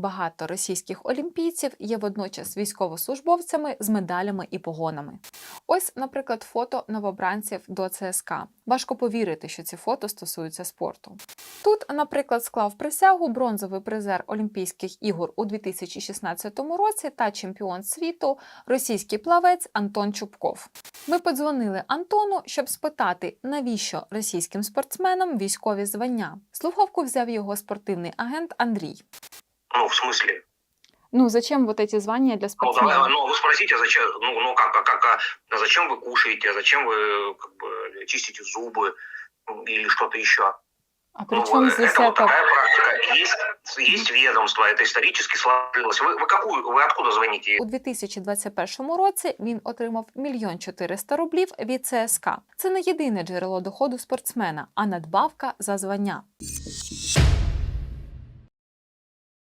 багато російських олімпійців є водночас військовослужбовцями з медалями і погонами. Ось, наприклад, фото новобранців до ЦСКА. Важко повірити, що ці фото стосуються спорту. Тут, наприклад, склав присягу бронзовий призер Олімпійських ігор у 2016 році та чемпіон світу російський плавець Антон Чубков. Ми подзвонили Антону, щоб спитати, навіщо російським спортсменам військові звання. Слухавку взяв його спортивний агент Андрій. Ну, в смысле? Ну, зачем вот эти звания для Ну, да, ну, вы спросите, зачем, ну, ну как, а как, а, а зачем вы кушаете, а зачем вы как бы, чистите зубы ну, или что-то еще? А Ну, вот это вот такая практика. Есть, есть ведомство, это исторически сложилось. Вы, вы какую, вы откуда звоните? У 2021 році він отримав мільйон 400 рублів від ЦСК. Це не єдине джерело доходу спортсмена, а надбавка за звання.